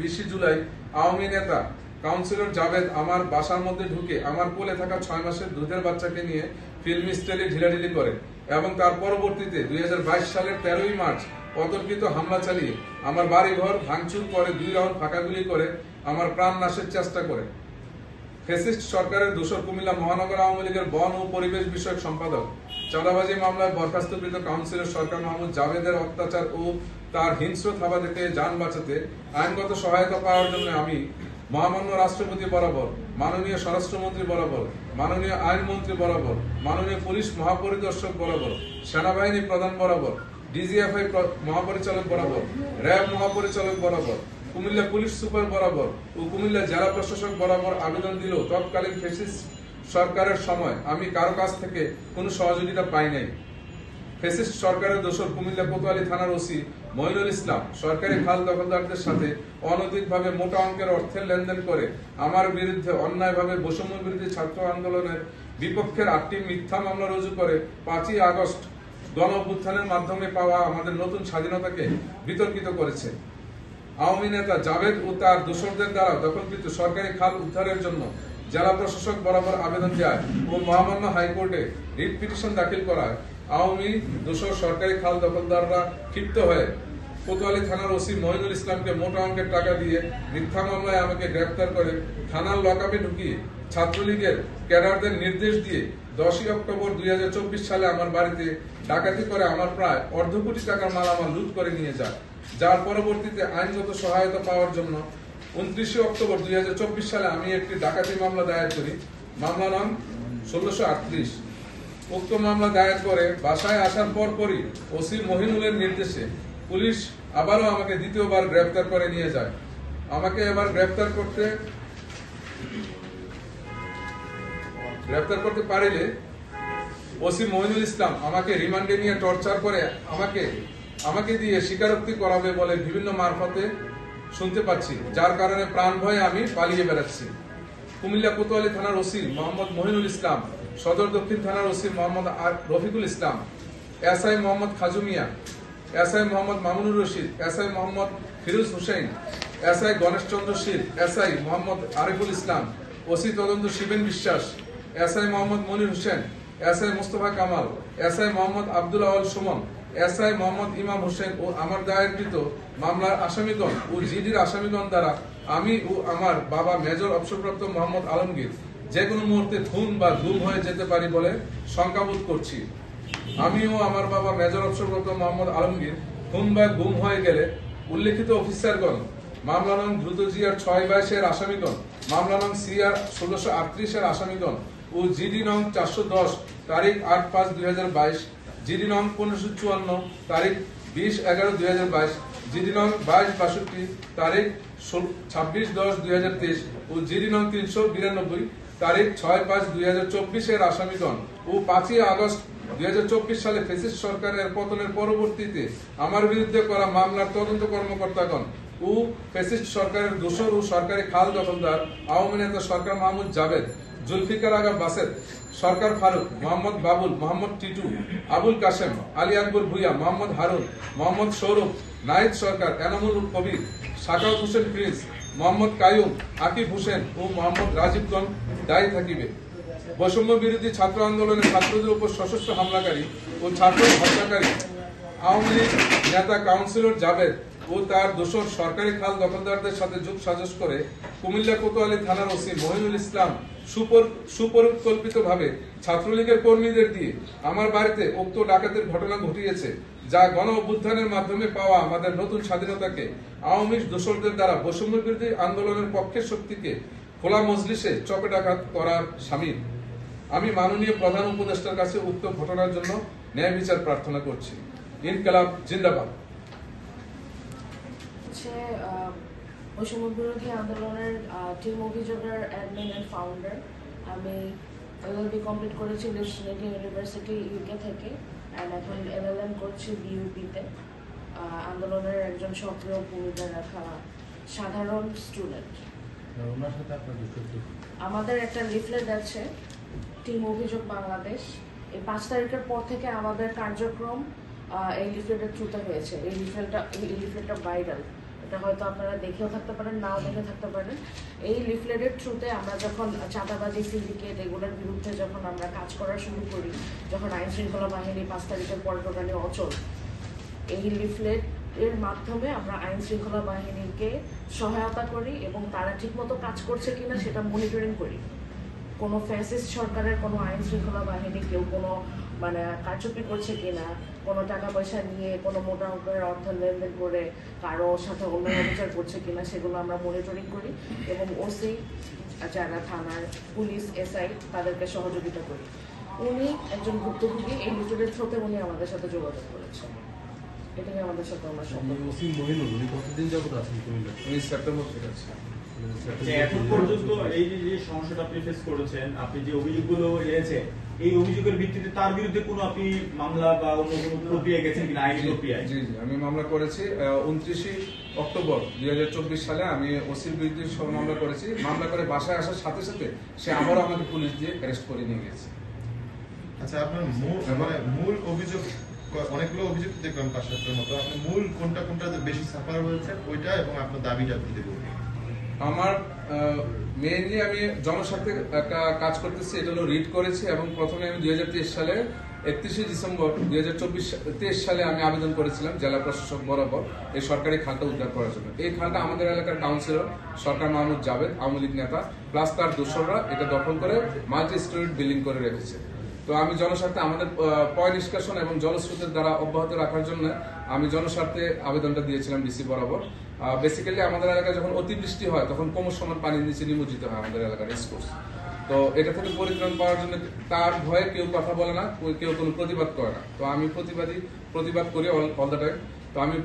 বিশে জুলাই আওয়ামী নেতা কাউন্সিলর জাভেদ আমার বাসার মধ্যে ঢুকে আমার কোলে থাকা ছয় মাসের দুধের বাচ্চাকে নিয়ে ফিল্ম স্টাইলে ঢিলাঢিলি করে এবং তার পরবর্তীতে দুই হাজার বাইশ সালের তেরোই মার্চ অতর্কিত হামলা চালিয়ে আমার বাড়িঘর ভাঙচুর করে দুই রাউন্ড ফাঁকা গুলি করে আমার প্রাণ নাশের চেষ্টা করে। ফেসিস্ট সরকারের দোসর কুমিল্লা মহানগর আওয়ামী লীগের বন ও পরিবেশ বিষয়ক সম্পাদক। চাঁদাবাজি মামলায় বরখাস্তকৃত কাউন্সিলর সরকার মাহমুদ জাভেদের অত্যাচার ও তার হিংস্র থাবা থেকে যান বাঁচাতে আইনগত সহায়তা পাওয়ার জন্য আমি মহামান্য রাষ্ট্রপতি বরাবর, মাননীয় স্বরাষ্ট্রমন্ত্রী বরাবর, মাননীয় আইনমন্ত্রী বরাবর, মাননীয় পুলিশ মহাপরিদর্শক বরাবর সেনাবাহিনী প্রধান বরাবর, ডিজিএফআই মহাপরিচালক বরাবর, র্যাব মহাপরিচালক বরাবর কুমিল্লা পুলিশ সুপার বরাবর ও কুমিল্লা জেলা প্রশাসক বরাবর আবেদন দিল তৎকালীন ফেসিস সরকারের সময়। আমি কারও কাছ থেকে কোনো সহযোগিতা পাই নাই। ফেসিস্ট সরকারের দোষর কুমিল্লা কোতোয়ালি থানার ওসি মইনুল ইসলাম সরকারি খাল দখলদারদের সাথে অনৈতিকভাবে মোটা অঙ্কের অর্থের লেনদেন করে আমার বিরুদ্ধে অন্যায়ভাবে বৈষম্য বিরোধী ছাত্র আন্দোলনের বিপক্ষের আটটি মিথ্যা মামলা রুজু করে পাঁচই আগস্ট গণ মাধ্যমে পাওয়া আমাদের নতুন স্বাধীনতাকে বিতর্কিত করেছে। আওয়ামী নেতা জাভেদ ও তার দোসরদের দ্বারা দখলকৃত সরকারি খাল উদ্ধারের জন্য জেলা প্রশাসক বরাবর আবেদন দেয় ও মহামান্য হাইকোর্টে রিট পিটিশন দাখিল করায় আওয়ামী দোসর সরকারি খাল দখলদাররা ক্ষিপ্ত হয়ে কোতোয়ালি থানার ওসি মহিনুল ইসলামকে মোটা অঙ্কের টাকা দিয়ে মিথ্যা মামলায় আমাকে গ্রেপ্তার করে থানার লকআপে ঢুকিয়ে ছাত্রলীগের ক্যাডারদের নির্দেশ দিয়ে দশই অক্টোবর দুই হাজার চব্বিশ সালে আমার বাড়িতে ডাকাতি করে আমার প্রায় অর্ধ কোটি টাকার মালামাল লুট করে নিয়ে যায়। যার পরবর্তীতে আইনগত সহায়তা পাওয়ার জন্য উনত্রিশে অক্টোবর দুই চব্বিশ সালে আমি একটি ডাকাতি মামলা দায়ের করি। মামলা নাম ষোলোশো আটত্রিশ। উক্ত মামলা দায়ের করে বাসায় আসার পর পরই ওসি মহিনুলের নির্দেশে পুলিশ আবারও আমাকে দ্বিতীয়বার গ্রেপ্তার করে নিয়ে যায়। আমাকে এবার গ্রেপ্তার করতে গ্রেপ্তার করতে পারিলে ওসি মহিনুল ইসলাম আমাকে রিমান্ডে নিয়ে টর্চার করে আমাকে আমাকে দিয়ে স্বীকারোক্তি করাবে বলে বিভিন্ন মারফতে শুনতে পাচ্ছি। যার কারণে প্রাণ ভয়ে আমি পালিয়ে বেড়াচ্ছি। কুমিল্লা কোতোয়ালি থানার ওসি মোহাম্মদ মহিনুল ইসলাম, সদর দক্ষিণ থানার OC Mohammad Rafiqul Islam, SI Mohammad Khajumia SI Mohammad Mamunur Rashid, SI Mohammad Firuz Hossain SI Ganesh Chandra Shil, SI Mohammad Ariful Islam, OC তদন্ত Shiben Biswas, SI Mohammad Monir Hossain, SI Mustafa Kamal, SI Mohammad Abdul Awal Sumon SI Mohammad Imam Hossain ও আমার দায়েরকৃত মামলার আসামিগণ ও জিডির আসামিগণ দ্বারা আমি ও আমার বাবা major অবসরপ্রাপ্ত মোহাম্মদ আলমগীর যে কোনো মুহূর্তে খুন বা গুম হয়ে যেতে পারি বলে শঙ্কাবোধ করছি। আমিও আমার বাবা মেজর অবসরপ্রাপ্ত মোহাম্মদ আলমগীর খুন বা গুম হয়ে গেলে উল্লেখিত অফিসারগণ, মামলা নং দ্রুত জিয়ার ছয় বাইশের আসামিগণ, মামলা নং সিআর ষোলোশো আটত্রিশের আসামিগণ ও জিডি নং চারশো দশ তারিখ আট পাঁচ দুই হাজার বাইশ জিডি নং পনেরোশো চুয়ান্ন, তারিখ বিশ এগারো দুই হাজার বাইশ, জিডি নং বাইশ বাষট্টি, তারিখ ছাব্বিশ দশ দুই হাজার তেইশ ও জিডি নং তিনশো বিরানব্বই, তারিখ ছয় পাঁচ দুই হাজার চব্বিশের আসামিগণ ও পাঁচই আগস্ট দুই হাজার চব্বিশ সালে ফেসিস সরকারের পতনের পরবর্তীতে আমার বিরুদ্ধে করা মামলার তদন্ত কর্মকর্তাগণ ও ফেসিস্ট সরকারের দোষর ও সরকারি খাল দখলদার আওয়ামী নেতা সরকার মাহমুদ জাভেদ জুলফিকার আগা বাসেদ, সরকার ফারুক, মোহাম্মদ বাবুল, মোহাম্মদ টিটু, আবুল কাশেম, আলী আকবর ভুইয়া, মোহাম্মদ হারুন, মোহাম্মদ সৌরভ নাহিদ সরকার, এনামুল কবির সাকাউত হোসেন প্রিন্স, মোহাম্মদ কায়ুম, আকিব হোসেন ও মোহাম্মদ রাজীবগঞ্জ দায়ী থাকিবে। বৈষম্য বিরোধী ছাত্র আন্দোলনে ছাত্রদের উপর সশস্ত্র হামলাকারী ও ছাত্র হত্যাকারী আওয়ামী লীগ নেতা কাউন্সিলর জাভেদ ও তার দোসর সরকারি খাল দখলদারদের সাথে যোগ সাজস করে কুমিল্লা কোতোয়ালি থানার ওসি মহিনুল ইসলাম সুপর সুপরিকল্পিতভাবে ছাত্রলীগের কর্মীদের দিয়ে আমার বাড়িতে উক্ত ডাকাতের ঘটনা ঘটিয়েছে, যা গণ অভ্যুত্থানের মাধ্যমে পাওয়া আমাদের নতুন স্বাধীনতাকে আওয়ামী দোসরদের দ্বারা বৈষম্য বিরোধী আন্দোলনের পক্ষের শক্তিকে খোলা মজলিসে চপে ডাকাত করার সামিল আমি মাননীয় প্রধান উপদেষ্টার কাছে উক্ত ঘটনার জন্য ন্যায় বিচার প্রার্থনা করছি। ইনকালাব জিন্দাবাদ। হচ্ছে বৈষম্য বিরোধী আন্দোলনের টিম অভিযোগের অ্যাডমিন অ্যান্ড ফাউন্ডার আমি এলএলবি কমপ্লিট করেছি লিস্টনেটি ইউনিভার্সিটি ইউকে থেকে অ্যান্ড এখন এলএলএম করছি বিইউপিতে আন্দোলনের একজন সক্রিয় ভূমিকা রাখা সাধারণ স্টুডেন্ট আমাদের একটা লিফলেট আছে টিম অভিযোগ বাংলাদেশ এই পাঁচ তারিখের পর থেকে আমাদের কার্যক্রম এই লিফলেটের থ্রুতে হয়েছে। এই লিফলেটটা এই লিফলেটটা ভাইরাল এটা হয়তো আপনারা দেখেও থাকতে পারেন, নাও দেখে থাকতে পারেন। এই লিফলেটের থ্রুতে আমরা যখন চাঁদাবাজি সিন্ডিকেট এগুলোর বিরুদ্ধে যখন আমরা কাজ করা শুরু করি, যখন আইন শৃঙ্খলা বাহিনী পাঁচ তারিখের পর টোটালি অচল, এই লিফলেট এর মাধ্যমে আমরা আইন শৃঙ্খলা বাহিনীকে সহায়তা করি এবং তারা ঠিকমতো কাজ করছে কিনা সেটা মনিটরিং করি। কোনো ফ্যাসিস্ট সরকারের কোনো আইন শৃঙ্খলা বাহিনী কেউ কোনো মানে কারচুপি করছে কিনা কোনো টাকা পয়সা নিয়ে কোনো মোটা অঙ্কের অর্থ লেনদেন করে কারও সাথে অন্যায় বিচার করছে কিনা সেগুলো আমরা মনিটরিং করি এবং ওসি যারা থানার পুলিশ এসআই তাদেরকে সহযোগিতা করি। উনি একজন ভুক্তভোগী এই লিটুরের থ্রোতে উনি আমাদের সাথে যোগাযোগ করেছেন। এটাই আমাদের সাথে আমার সম্পর্ক। ওসি মহিনুল উনি কতদিন যাবত আছেন কুমিল্লা আমি সেপ্টেম্বর থেকে আছি এখন পর্যন্ত এই যে যে সমস্যাটা আপনি ফেস করেছেন আপনি যে অভিযোগগুলো এনেছেন এই অভিযোগের ভিত্তিতে তার বিরুদ্ধে কোনো আপনি মামলা বা অন্য কোনো প্রক্রিয়া গেছেন কিনা আইনি প্রক্রিয়ায় জি জি আমি মামলা করেছি উনত্রিশে অক্টোবর দু হাজার চব্বিশ সালে আমি ওসির বিরুদ্ধে সব মামলা করেছি। মামলা করে বাসায় আসার সাথে সাথে সে আবারও আমাকে পুলিশ দিয়ে অ্যারেস্ট করে নিয়ে গেছে। আচ্ছা আপনার মূল মানে মূল অভিযোগ অনেকগুলো অভিযোগ দেখলাম পাঁচ সাতটার মতো। আপনি মূল কোনটা কোনটা বেশি সাফার হয়েছে ওইটা এবং আপনার দাবিটা আপনি দেবেন আমার মেইনলি আমি জনস্বার্থে একটা কাজ করতেছি, এটা হলো রিড করেছি এবং প্রথমে আমি দুই সালে একত্রিশে ডিসেম্বর দুই হাজার চব্বিশ সালে আমি আবেদন করেছিলাম জেলা প্রশাসক বরাবর এই সরকারি খালটা উদ্ধার করার জন্য। এই খালটা আমাদের এলাকার কাউন্সিলর সরকার মাহমুদ জাভেদ, আওয়ামী লীগ নেতা প্লাস তার দোসররা এটা দখল করে মাল্টি স্টোরিড বিল্ডিং করে রেখেছে। তো আমি জনস্বার্থে আমাদের পয় নিষ্কাশন এবং জলস্রোতের দ্বারা অব্যাহত রাখার জন্য আমি জনস্বার্থে আবেদনটা দিয়েছিলাম ডিসি বরাবর। বেসিক্যালি আমাদের এলাকায় যখন অতিবৃষ্টি হয়, তখন কোমর সমান পানির নিচে নিমজ্জিত হয় আমাদের এলাকার স্কোর্স তো এটা থেকে পরিত্রাণ পাওয়ার জন্য তার ভয়ে কেউ কথা বলে না, কেউ কোনো প্রতিবাদ করে না। তো আমি প্রতিবাদী, প্রতিবাদ করি অল দ্য টাইম তো আমি